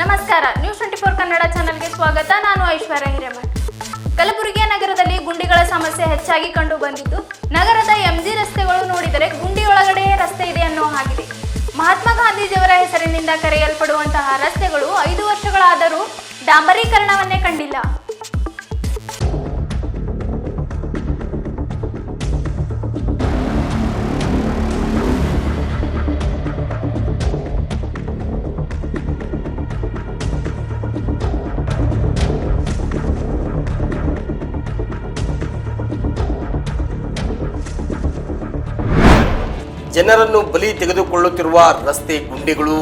ನಮಸ್ಕಾರ. News twenty four Kannada ಚಾನೆಲ್ಗೆ ಸ್ವಾಗತ. ನಾನು ಐಶ್ವರ್ಯ ಹಿರೇಮಠ್. ಕಲಬುರಗಿಯ ನಗರದಲ್ಲಿ ಗುಂಡಿಗಳ ಸಮಸ್ಯೆ ಹೆಚ್ಚಾಗಿ ಕಂಡು ಬಂದಿದ್ದು, ನಗರದ ಎಂಜಿ ರಸ್ತೆಗಳು ನೋಡಿದರೆ ಗುಂಡಿ ಒಳಗಡೆ ರಸ್ತೆ ಇದೆ ಅನ್ನೋ ಹಾಗಿದೆ. ಮಹಾತ್ಮ ಗಾಂಧೀಜಿಯವರ ಹೆಸರಿನಿಂದ ಕರೆಯಲ್ಪಡುವಂತಹ ರಸ್ತೆಗಳು ಐದು ವರ್ಷಗಳಾದರೂ ಡಾಂಬರೀಕರಣವನ್ನೇ ಕಂಡಿಲ್ಲ. ಜನರನ್ನು ಬಲಿ ತೆಗೆದುಕೊಳ್ಳುತ್ತಿರುವ ರಸ್ತೆ ಗುಂಡಿಗಳು.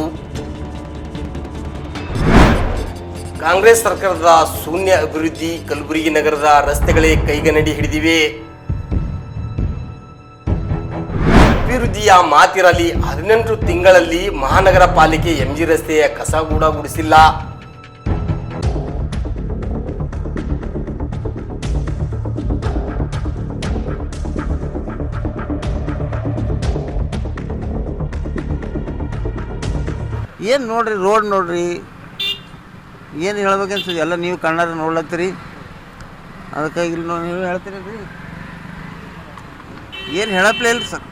ಕಾಂಗ್ರೆಸ್ ಸರ್ಕಾರದ ಶೂನ್ಯ ಅಭಿವೃದ್ಧಿ ಕಲಬುರಗಿ ನಗರದ ರಸ್ತೆಗಳೇ ಕೈಗನ್ನಡಿ ಹಿಡಿದಿವೆ. ಅಭಿವೃದ್ಧಿಯ ಮಾತಿರಲಿ ಹದಿನೆಂಟು ತಿಂಗಳಲ್ಲಿ ಮಹಾನಗರ ಪಾಲಿಕೆ ಎಂಜಿ ರಸ್ತೆಯ ಕಸ ಕೂಡ ಗುಡಿಸಿಲ್ಲ. ಏನು ನೋಡ್ರಿ ರೋಡ್ ನೋಡ್ರಿ ಏನು ಹೇಳ್ಬೇಕನ್ಸದ ಎಲ್ಲ ನೀವು ಕನ್ನಡ ನೋಡ್ಲತ್ತೀರಿ ಅದಕ್ಕಾಗಿ ಇಲ್ಲಿ ನೋಡಿ ನೀವು ಹೇಳ್ತೀರಿ ರೀ ಏನು ಹೇಳಪ್ಲೇ ಇಲ್ಲ ಸರ್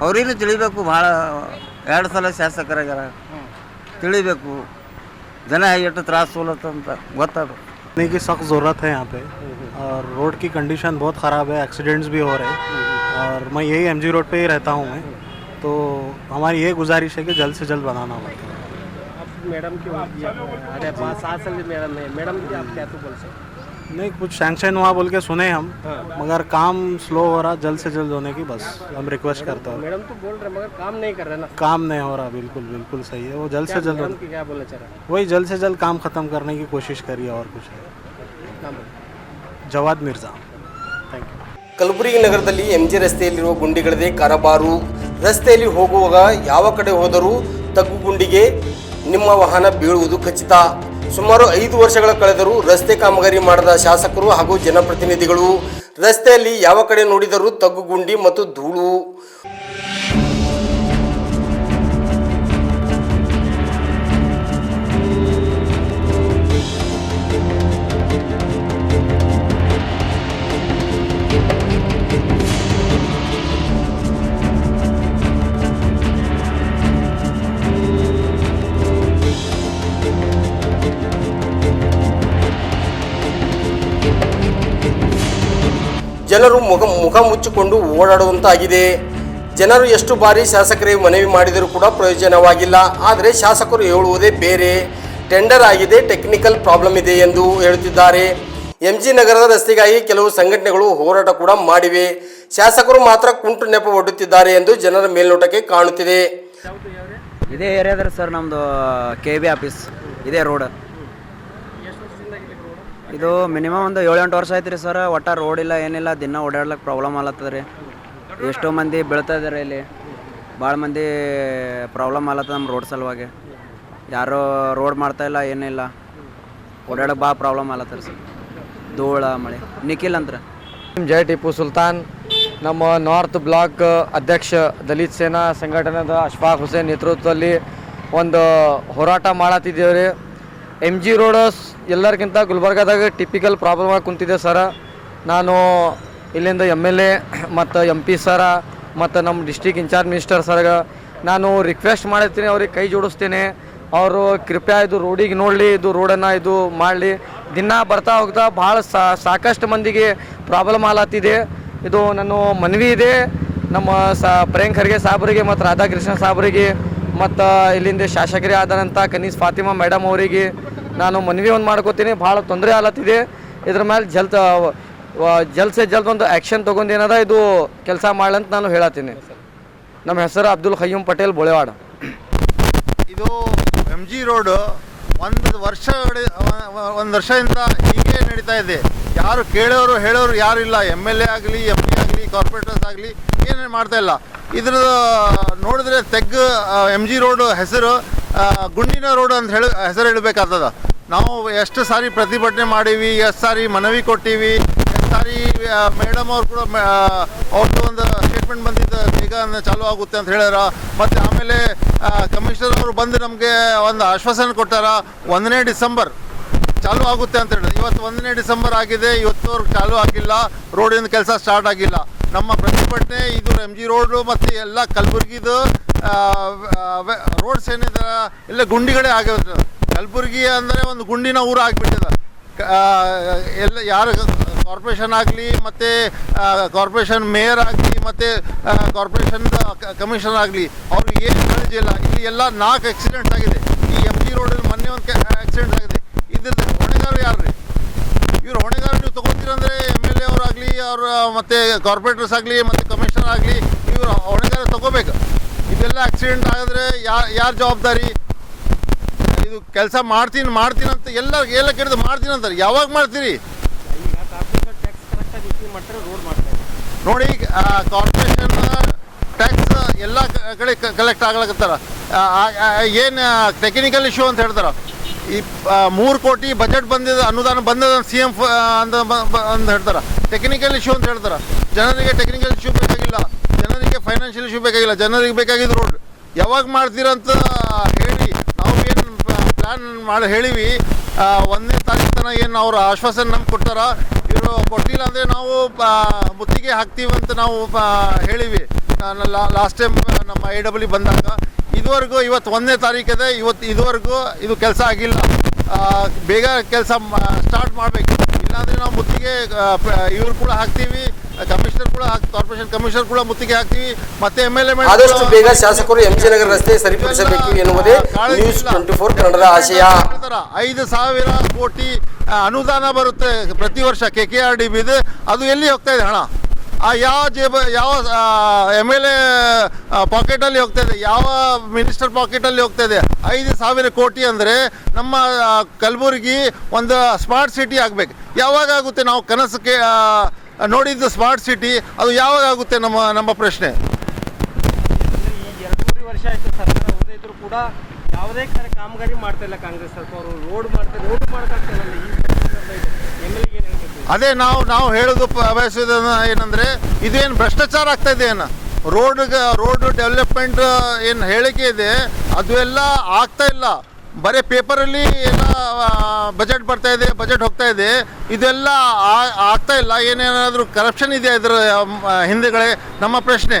ಅವ್ರೇನು ತಿಳಿಬೇಕು ಭಾಳ ಎರಡು ಸಲ ಶಾಸಕರಾಗ್ಯಾರ ತಿಳಿಬೇಕು ಜನ ಎಷ್ಟು ತ್ರಾಸ ಹೋಲತ್ತಂತ ಗೊತ್ತಾಗ करने की सख्त ज़रूरत है यहाँ पे और रोड की कंडीशन बहुत ख़राब है एक्सीडेंट्स भी हो रहे हैं और मैं यही एम रोड पे ही रहता हूँ मैं तो हमारी ये गुजारिश है कि जल्द से जल्द बनाना पड़ता है मैडम की अरे पाँच सात साल की मैडम है मैडम की आप क्या तो बोल सकते नहीं कुछ सैंक्शन हुआ बोल के सुने हम मगर काम स्लो हो रहा जल्द से जल्द होने की बस हम रिक्वेस्ट करते हैं मैडम तो बोल रहे मगर काम नहीं कर रहे ना काम नहीं हो रहा बिल्कुल बिल्कुल सही है वो जल्द से जल्द मैडम की क्या बोलना चाह रहे हैं वही जल्द से जल्द काम ख़त्म करने की कोशिश करिए और कुछ है नाम बोलिए। जवाद मिर्ज़ा थैंक यू ಕಲಬುರಗಿ ನಗರದಲ್ಲಿ ಎಂಜಿ ರಸ್ತೆಯಲ್ಲಿರುವ ಗುಂಡಿಗಳದೇ ಕಾರಬಾರು ರಸ್ತೆಯಲ್ಲಿ ಹೋಗುವಾಗ ಯಾವ ಕಡೆ ಹೋದರೂ ತಗ್ಗು ಗುಂಡಿಗೆ ನಿಮ್ಮ ವಾಹನ ಬೀಳುವುದು ಖಚಿತ. ಸುಮಾರು ಐದು ವರ್ಷಗಳ ಕಳೆದರೂ ರಸ್ತೆ ಕಾಮಗಾರಿ ಮಾಡದ ಶಾಸಕರು ಹಾಗೂ ಜನಪ್ರತಿನಿಧಿಗಳು ರಸ್ತೆಯಲ್ಲಿ ಯಾವ ಕಡೆ ನೋಡಿದರೂ ತಗ್ಗು ಗುಂಡಿ ಮತ್ತು ಧೂಳು. ಜನರು ಮುಖ ಮುಖ ಮುಚ್ಚಿಕೊಂಡು ಓಡಾಡುವಂತಾಗಿದೆ. ಜನರು ಎಷ್ಟು ಬಾರಿ ಶಾಸಕರಿಗೆ ಮನವಿ ಮಾಡಿದರೂ ಕೂಡ ಪ್ರಯೋಜನವಾಗಿಲ್ಲ. ಆದರೆ ಶಾಸಕರು ಹೇಳುವುದೇ ಬೇರೆ. ಟೆಂಡರ್ ಆಗಿದೆ, ಟೆಕ್ನಿಕಲ್ ಪ್ರಾಬ್ಲಮ್ ಇದೆ ಎಂದು ಹೇಳುತ್ತಿದ್ದಾರೆ. ಎಂ ಜಿ ನಗರದ ರಸ್ತೆಗಾಗಿ ಕೆಲವು ಸಂಘಟನೆಗಳು ಹೋರಾಟ ಕೂಡ ಮಾಡಿವೆ. ಶಾಸಕರು ಮಾತ್ರ ಕುಂಟು ನೆಪ ಒಡ್ಡುತ್ತಿದ್ದಾರೆ ಎಂದು ಜನರ ಮೇಲ್ನೋಟಕ್ಕೆ ಕಾಣುತ್ತಿದೆ. ಇದೇ ಏರಿಯಾದ್ರೆ ಸರ್ ನಮ್ಮದು ಕೆ ಬಿ ಆಫೀಸ್ ಇದೇ ರೋಡ್ ಇದು ಮಿನಿಮಮ್ ಒಂದು ಏಳು ಎಂಟು ವರ್ಷ ಆಯ್ತು ರೀ ಸರ್. ಒಟ್ಟ ರೋಡ್ ಇಲ್ಲ, ಏನಿಲ್ಲ, ದಿನ ಓಡಾಡ್ಲಿಕ್ಕೆ ಪ್ರಾಬ್ಲಮ್ ಆಲತ್ತದ ರೀ. ಎಷ್ಟೋ ಮಂದಿ ಬೀಳ್ತಾ ಇದಾರೆ ಇಲ್ಲಿ. ಭಾಳ ಮಂದಿ ಪ್ರಾಬ್ಲಮ್ ಆಲತ್ತದ ನಮ್ಮ ರೋಡ್ ಸಲುವಾಗಿ. ಯಾರೋ ರೋಡ್ ಮಾಡ್ತಾ ಇಲ್ಲ, ಏನಿಲ್ಲ. ಓಡಾಡಕ್ಕೆ ಭಾಳ ಪ್ರಾಬ್ಲಮ್ ಆಲತ್ತದ ಸರ್. ಧೂಳ, ಮಳೆ. ನಿಖಿಲ್ ಅಂತ ಜಯ ಟಿಪ್ಪು ಸುಲ್ತಾನ್. ನಮ್ಮ ನಾರ್ತ್ ಬ್ಲಾಕ್ ಅಧ್ಯಕ್ಷ ದಲಿತ್ ಸೇನಾ ಸಂಘಟನೆದ ಅಶ್ಫಾಕ್ ಹುಸೇನ್ ನೇತೃತ್ವದಲ್ಲಿ ಒಂದು ಹೋರಾಟ ಮಾಡತ್ತಿದ್ದೇವೆ ರೀ. ಎಂ ಜಿ ರೋಡ್ ಎಲ್ಲರಿಗಿಂತ ಗುಲ್ಬರ್ಗಾದಾಗ ಟಿಪಿಕಲ್ ಪ್ರಾಬ್ಲಮ್ ಆಗಿ ಕುಂತಿದೆ ಸರ ನಾನು ಇಲ್ಲಿಂದ ಎಂ ಎಲ್ ಎ ಮತ್ತು ಎಂ ಪಿ ಸರ ಮತ್ತು ನಮ್ಮ ಡಿಸ್ಟಿಕ್ ಇನ್ಚಾರ್ಜ್ ಮಿನಿಸ್ಟರ್ ಸರ್ಗ ನಾನು ರಿಕ್ವೆಸ್ಟ್ ಮಾಡಿರ್ತೀನಿ, ಅವ್ರಿಗೆ ಕೈ ಜೋಡಿಸ್ತೇನೆ. ಅವರು ಕೃಪಾ ಇದು ರೋಡಿಗೆ ನೋಡಲಿ, ಇದು ರೋಡನ್ನು ಇದು ಮಾಡಲಿ. ದಿನ ಬರ್ತಾ ಹೋಗ್ತಾ ಭಾಳ ಸಾಕಷ್ಟು ಮಂದಿಗೆ ಪ್ರಾಬ್ಲಮ್ ಆಲತ್ತಿದೆ ಇದು ನನ್ನ ಮನವಿ ಇದೆ. ನಮ್ಮ ಸಾ ಪ್ರಿಯಾಂಕ್ ಖರ್ಗೆ ಸಾಬ್ರಿಗೆ, ಮತ್ತು ರಾಧಾಕೃಷ್ಣ ಸಾಬ್ರಿಗೆ, ಮತ್ತು ಇಲ್ಲಿಂದ ಶಾಸಕರೇ ಆದಂಥ ಕನೀಸ್ ಫಾತಿಮಾ ಮೇಡಮ್ ಅವರಿಗೆ. ನಾನು ಮನವಿ ಒಂದು ಮಾಡ್ಕೋತೀನಿ, ಭಾಳ ತೊಂದರೆ ಆಲತ್ತಿದೆ. ಇದ್ರ ಮೇಲೆ ಜಲ್ ಜಲ್ ಸೆ ಜಲ್ದ್ ಒಂದು ಆ್ಯಕ್ಷನ್ ತೊಗೊಂಡು ಏನದ ಇದು ಕೆಲಸ ಮಾಡ್ಲಂತ ನಾನು ಹೇಳತ್ತೀನಿ. ನಮ್ಮ ಹೆಸರು ಅಬ್ದುಲ್ ಖಯ್ಯೂಮ್ ಪಟೇಲ್ ಬೊಳೆವಾಡ. ಇದು ಎಂ ಜಿ ರೋಡು ಒಂದು ವರ್ಷ ಒಂದು ವರ್ಷದಿಂದ ಹೀಗೆ ನಡೀತಾ ಇದೆ. ಯಾರು ಕೇಳೋರು ಹೇಳೋರು ಯಾರು ಇಲ್ಲ. ಎಂ ಎಲ್ ಎ ಆಗಲಿ ಎಂ ಪಿ ಆಗಲಿ ಕಾರ್ಪೊರೇಟರ್ಸ್ ಆಗಲಿ, ಏನೇನು ಮಾಡ್ತಾ ಇಲ್ಲ. ಇದ್ರ ನೋಡಿದ್ರೆ ತೆಗ್ಗು ಎಂ ಜಿ ರೋಡ್ ಹೆಸರು ಗುಂಡಿನ ರೋಡ್ ಅಂತ ಹೇಳಿ ಹೆಸರು ಹೇಳಬೇಕಾಗ್ತದ. ನಾವು ಎಷ್ಟು ಸಾರಿ ಪ್ರತಿಭಟನೆ ಮಾಡೀವಿ, ಎಷ್ಟು ಸಾರಿ ಮನವಿ ಕೊಟ್ಟೀವಿ, ಎಷ್ಟು ಸಾರಿ ಮೇಡಮ್ ಅವ್ರು ಕೂಡ ಅವ್ರದ್ದು ಒಂದು ಸ್ಟೇಟ್ಮೆಂಟ್ ಬಂದಿದ್ದು ಬೇಗ ಚಾಲೂ ಆಗುತ್ತೆ ಅಂತ ಹೇಳ್ಯಾರ. ಮತ್ತು ಆಮೇಲೆ ಕಮಿಷನರ್ ಅವರು ಬಂದು ನಮಗೆ ಒಂದು ಆಶ್ವಾಸನೆ ಕೊಟ್ಟಾರ, ಒಂದನೇ ಡಿಸೆಂಬರ್ ಚಾಲೂ ಆಗುತ್ತೆ ಅಂತ ಹೇಳಿದ್ರು ಇವತ್ತು ಒಂದನೇ ಡಿಸೆಂಬರ್ ಆಗಿದೆ ಇವತ್ತುವರೆಗೂ ಚಾಲೂ ಆಗಿಲ್ಲ ರೋಡಿನ ಕೆಲಸ ಸ್ಟಾರ್ಟ್ ಆಗಿಲ್ಲ. ನಮ್ಮ ಪ್ರತಿಭಟನೆ, ಇದು ಎಂ ಜಿ ರೋಡು ಮತ್ತು ಎಲ್ಲ ಕಲಬುರ್ಗಿದು ರೋಡ್ಸ್ ಏನಿದೆ ಎಲ್ಲ ಗುಂಡಿಗಳೇ ಆಗಿರ್ತದೆ ಕಲಬುರಗಿ ಅಂದರೆ ಒಂದು ಗುಂಡಿನ ಊರು ಆಗಿಬಿಟ್ಟಿದೆ. ಎಲ್ಲ ಯಾರು ಕಾರ್ಪೊರೇಷನ್ ಆಗಲಿ ಮತ್ತು ಕಾರ್ಪೊರೇಷನ್ ಮೇಯರ್ ಆಗಲಿ ಮತ್ತು ಕಾರ್ಪೊರೇಷನ್ ಕಮಿಷನರ್ ಆಗಲಿ, ಅವ್ರಿಗೆ ಏನು ಕಾಳಜಿ ಇಲ್ಲ. ಇಲ್ಲಿ ಎಲ್ಲ ನಾಲ್ಕು ಆಕ್ಸಿಡೆಂಟ್ಸ್ ಆಗಿದೆ. ಈ ಎಂ ಜಿ ರೋಡಲ್ಲಿ ಮೊನ್ನೆ ಒಂದು ಆಕ್ಸಿಡೆಂಟ್ ಆಗಿದೆ. ಇದ್ರದ್ದು ಹೊಣೆಗಾರರು ಯಾರು ರೀ ಇವ್ರು ಹೊಣೆಗಾರ ನೀವು ತೊಗೊತೀರಂದರೆ ಎಂ ಎಲ್ ಎ ಅವರಾಗಲಿ ಅವ್ರ ಮತ್ತು ಕಾರ್ಪೊರೇಟರ್ಸ್ ಆಗಲಿ, ಮತ್ತು ಕಮಿಷನರ್ ಆಗಲಿ, ಇವರು ಹೊಣೆಗಾರ ತಗೋಬೇಕು. ಇದೆಲ್ಲ ಆಕ್ಸಿಡೆಂಟ್ ಆಗಿದ್ರೆ ಯಾರು ಯಾರು ಜವಾಬ್ದಾರಿ? ಇದು ಕೆಲಸ ಮಾಡ್ತೀನಿ ಮಾಡ್ತೀನಿ ಅಂತ ಎಲ್ಲ ಎಲ್ಲ ಕೇಳಿದ್ರೆ ಮಾಡ್ತೀನಿ ಅಂತಾರೆ. ಯಾವಾಗ ಮಾಡ್ತೀರಿ? ನೋಡಿ ಕಾರ್ಪೊರೇಷನ್ ಟ್ಯಾಕ್ಸ್ ಎಲ್ಲ ಕಡೆ ಕಲೆಕ್ಟ್ ಆಗ್ಲಕತ್ತಾರ. ಏನು ಟೆಕ್ನಿಕಲ್ ಇಶ್ಯೂ ಅಂತ ಹೇಳ್ತಾರ. ಈ ಮೂರು ಕೋಟಿ ಬಜೆಟ್ ಬಂದಿದೆ, ಅನುದಾನ ಬಂದಿದೆ ಸಿ ಎಂ ಅಂತ ಅಂತ ಹೇಳ್ತಾರ. ಟೆಕ್ನಿಕಲ್ ಇಶ್ಯೂ ಅಂತ ಹೇಳ್ತಾರ. ಜನರಿಗೆ ಟೆಕ್ನಿಕಲ್ ಇಶ್ಯೂ ಫೈನಾನ್ಷಿಯಲ್ ಇಶ್ಯೂ ಬೇಕಾಗಿಲ್ಲ. ಜನರಿಗೆ ಬೇಕಾಗಿದ್ದು ರೋಡ್ ಯಾವಾಗ ಮಾಡ್ತೀರಂತ ಹೇಳಿ, ನಾವು ಏನು ಪ್ಲ್ಯಾನ್ ಮಾಡಿ, ಹೇಳಿವಿ ಒಂದನೇ ತಾರೀಕು ತನಕ ಏನು ಅವ್ರು ಆಶ್ವಾಸನೆ ನಮ್ಗೆ ಕೊಡ್ತಾರ? ಇವರು ಕೊಟ್ಟಿಲ್ಲ ಅಂದರೆ ನಾವು ಮುತ್ತಿಗೆ ಹಾಕ್ತೀವಿ ಅಂತ ನಾವು ಹೇಳಿವಿ. ಲಾಸ್ಟ್ ಟೈಮ್ ನಮ್ಮ ಐ ಡಬ್ಲ್ಯೂ ಬಂದಾಗ. ಇದುವರೆಗೂ ಇವತ್ತು ಒಂದನೇ ತಾರೀಕಿದೆ ಇವತ್ತು ಇದುವರೆಗೂ ಇದು ಕೆಲಸ ಆಗಿಲ್ಲ. ಬೇಗ ಕೆಲಸ ಸ್ಟಾರ್ಟ್ ಮಾಡಬೇಕು. ಇಲ್ಲಾಂದರೆ ನಾವು ಮುತ್ತಿಗೆ ಇವ್ರು ಕೂಡ ಹಾಕ್ತೀವಿ. ಕಮಿಷನರ್ ಕೂಡ ಹಾಕ್ ಕಾರ್ಪೊರೇಷನ್ ಕಮಿಷನರ್ ಕೂಡ ಮುತ್ತಿಗೆ ಹಾಕ್ತೀವಿ. ಮತ್ತೆ ಎಂ ಎಲ್ ಎ ಆದಷ್ಟು ಬೇಗ ಶಾಸಕರು ಎಂ ಜಿ ನಗರ ರಸ್ತೆ ಸರಿಪಡಿಸಬೇಕು ಎನ್ನುವುದೇ ನ್ಯೂಸ್ ಟ್ವೆಂಟಿ ಫೋರ್ ಕನ್ನಡದ ಆಶಯ. ಐದು ಸಾವಿರ ಕೋಟಿ ಅನುದಾನ ಬರುತ್ತೆ ಪ್ರತಿ ವರ್ಷ ಕೆ ಕೆ ಆರ್ ಡಿ ಬಿದು ಅದು ಎಲ್ಲಿ ಹೋಗ್ತಾ ಇದೆ ಹಣ? ಆ ಯಾವ ಜೇಬ ಯಾವ ಎಂ ಎಲ್ ಎ ಪಾಕೆಟಲ್ಲಿ ಹೋಗ್ತಾ ಇದೆ? ಯಾವ ಮಿನಿಸ್ಟರ್ ಪಾಕೆಟಲ್ಲಿ ಹೋಗ್ತಾ ಇದೆ? ಐದು ಸಾವಿರ ಕೋಟಿ ಅಂದರೆ ನಮ್ಮ ಕಲಬುರಗಿ ಒಂದು ಸ್ಮಾರ್ಟ್ ಸಿಟಿ ಆಗಬೇಕು. ಯಾವಾಗ ಆಗುತ್ತೆ? ನಾವು ಕನಸಕ್ಕೆ ಆ, ನೋಡಿದ್ದು ಸ್ಮಾರ್ಟ್ ಸಿಟಿ ಅದು ಯಾವಾಗ ಆಗುತ್ತೆ ನಮ್ಮ ನಮ್ಮ ಪ್ರಶ್ನೆ? ಅಂದ್ರೆ ಈ ಎರಡು ಮೂರು ವರ್ಷ ಆಯಿತು ಸರ್ಕಾರ ಹೋದೇ ಇದ್ರು ಕೂಡ ಯಾವುದೇ ಕಡೆ ಕಾಮಗಾರಿ ಮಾಡ್ತಾ ಇಲ್ಲ ಕಾಂಗ್ರೆಸ್ ಸರ್ಕಾರ. ರೋಡ್ ಮಾಡ್ತಾರೆ ರೋಡ್ ಮಾಡೋಕ್ಕಾಗ್ತಿಲ್ಲ ಎಂ ಎಲ್ ಏನು ಅದೇ ನಾವು ನಾವು ಹೇಳೋದು ಬಯಸೋದ ಏನಂದರೆ ಏನಂದ್ರೆ ಇದೇನು ಭ್ರಷ್ಟಾಚಾರ ಆಗ್ತಾ ಇದೆ ಏನು? ರೋಡ್ ರೋಡ್ ಡೆವಲಪ್ಮೆಂಟ್ ಏನು ಹೇಳಿಕೆ ಇದೆ ಅದು ಎಲ್ಲ ಆಗ್ತಾ ಇಲ್ಲ. ಬರೀ ಪೇಪರಲ್ಲಿ ಎಲ್ಲ ಬಜೆಟ್ ಬರ್ತಾ ಇದೆ, ಬಜೆಟ್ ಹೋಗ್ತಾ ಇದೆ. ಇದೆಲ್ಲ ಆಗ್ತಾ ಇಲ್ಲ. ಏನೇನಾದರೂ ಕರಪ್ಷನ್ ಇದೆ ಇದರ ಹಿಂದೆಗಳೇ? ನಮ್ಮ ಪ್ರಶ್ನೆ.